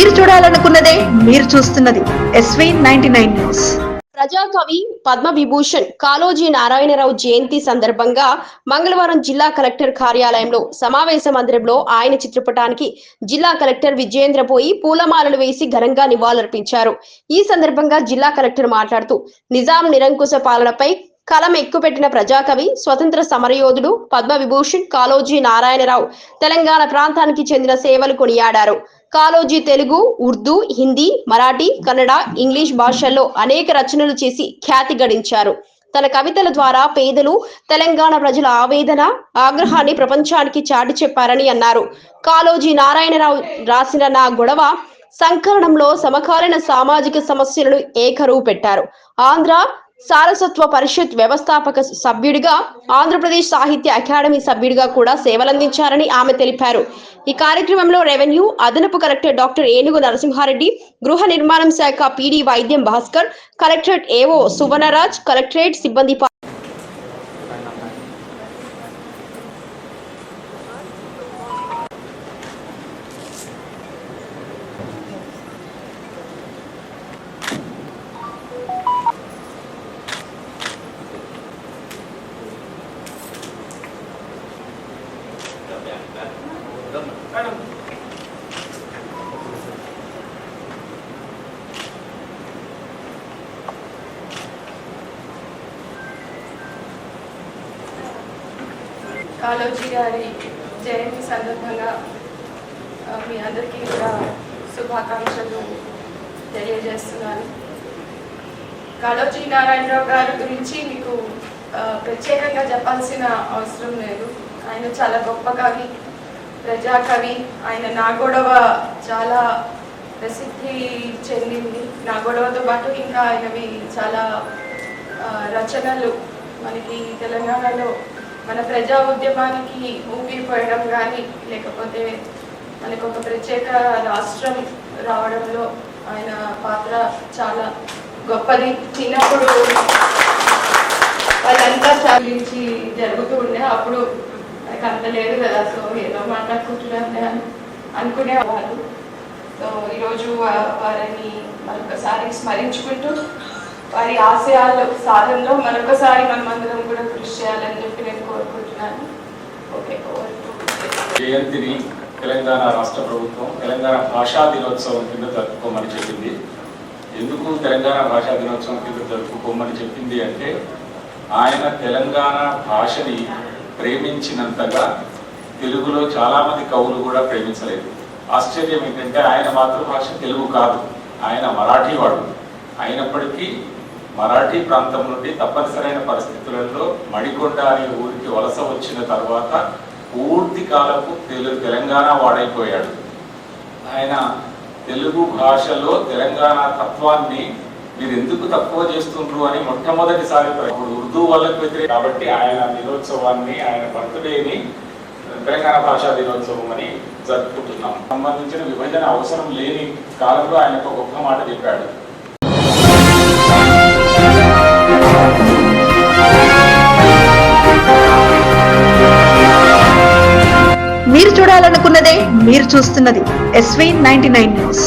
మీరు చూడాలనుకున్నదే మీరు చూస్తున్నది SV ninety nine news ప్రజాకవి Padma Vibhushan Kaloji Narayana Rao జయంతి సందర్భంగా మంగళవారం జిల్లా కలెక్టర్ కార్యాలయంలో సమావేశ మందిరంలో ఆయన చిత్రపటానికి జిల్లా కలెక్టర్ విజయేంద్ర పోయి పూలమాలలు వేసి ఘనంగా నివాళులర్పించారు. ఈ సందర్భంగా జిల్లా కలెక్టర్ మాట్లాడుతూ నిజాం నిరంకుశ పాలనపై కలం ఎక్కుపెట్టిన ప్రజాకవి స్వతంత్ర సమరయోధుడు పద్మ విభూషణ్ కాలోజీ నారాయణరావు తెలంగాణ ప్రాంతానికి చెందిన సేవలు కొనియాడారు. కాళోజీ తెలుగు ఉర్దూ హిందీ మరాఠీ కన్నడ ఇంగ్లీష్ భాషల్లో అనేక రచనలు చేసి ఖ్యాతి గడించారు. తన కవితల ద్వారా పేదలు తెలంగాణ ప్రజల ఆవేదన ఆగ్రహాన్ని ప్రపంచానికి చాటి చెప్పారని అన్నారు. కాళోజీ నారాయణరావు రాసిన నా గొడవ సంకలనంలో సమకాలీన సామాజిక సమస్యలను ఏకరువు పెట్టారు ఆంధ్ర సారసత్వ పరిషత్ వ్యవస్థాపక సభ్యుడిగా ఆంధ్రప్రదేశ్ సాహిత్య అకాడమీ సభ్యుడిగా కూడా సేవలందించారని ఆమె తెలిపారు. ఈ కార్యక్రమంలో రెవెన్యూ అదనపు కలెక్టర్ డాక్టర్ ఏనుగు నరసింహారెడ్డి గృహ నిర్మాణం శాఖ పీడీ వైద్యం భాస్కర్ కలెక్టరేట్ ఏవో సువర్ణరాజ్ కలెక్టరేట్ సిబ్బంది కాలోజీ కాళోజీ గారి జయంతి సందర్భంగా మీ అందరికీ కూడా శుభాకాంక్షలు తెలియజేస్తున్నాను. కాళోజీ నారాయణరావు గారి గురించి మీకు ప్రత్యేకంగా చెప్పాల్సిన అవసరం లేదు. ఆయన చాలా గొప్ప కవి ప్రజాకవి. ఆయన నా గొడవ చాలా ప్రసిద్ధి చెందింది. నా గొడవతో పాటు ఇంకా ఆయనవి చాలా రచనలు మనకి తెలంగాణలో మన ప్రజా ఉద్యమానికి ఊపిరిపోయడం కానీ లేకపోతే మనకు ఒక ప్రత్యేక రాష్ట్రం రావడంలో ఆయన పాత్ర చాలా గొప్పది. చిన్నప్పుడు వాళ్ళంతా చాలించి జరుగుతూ ఉండే అప్పుడు నాకు అంత లేదు కదా సో ఏదో మాట్లాడుకుంటున్నాను అని అనుకునేవారు సో ఈరోజు వారిని మరొకసారి స్మరించుకుంటూ వారి ఆశయాలు సాధనలో మరొకసారి మనం అందరం కూడా కృషి చేయాలని చెప్పి నేను కోరుకుంటున్నాను. ఓకే జయంతిని తెలంగాణ రాష్ట్ర ప్రభుత్వం తెలంగాణ భాషా దినోత్సవం కింద జరుపుకోమని చెప్పింది. ఎందుకు తెలంగాణ భాషా దినోత్సవం కింద జరుపుకోమని చెప్పింది అంటే ఆయన తెలంగాణ భాషని ప్రేమించినంతగా తెలుగులో చాలామంది కవులు కూడా ప్రేమించలేదు. ఆశ్చర్యం ఏంటంటే ఆయన మాతృభాష తెలుగు కాదు. ఆయన మరాఠీ వాడు. అయినప్పటికీ మరాఠీ ప్రాంతం నుండి తప్పనిసరైన పరిస్థితులలో మణికొండ అనే ఊరికి వలస వచ్చిన తర్వాత పూర్తి కాలపు తెలుగు తెలంగాణ వాడైపోయాడు. ఆయన తెలుగు భాషలో తెలంగాణ తత్వాన్ని మీరు ఎందుకు తక్కువ చేస్తుండ్రు అని మొట్టమొదటిసారి ఇప్పుడు ఉర్దూ వాళ్ళకి వ్యతిరేక కాబట్టి ఆయన దినోత్సవాన్ని ఆయన బర్త్డేని తెలంగాణ భాషా దినోత్సవం అని జరుపుకుంటున్నాం. సంబంధించిన విభజన అవసరం లేని కాలంలో ఆయన ఒక గొప్ప మాట చెప్పాడు. మీరు చూడాలనుకున్నదే మీరు చూస్తున్నది ఎస్వీ నైన్టీ నైన్ న్యూస్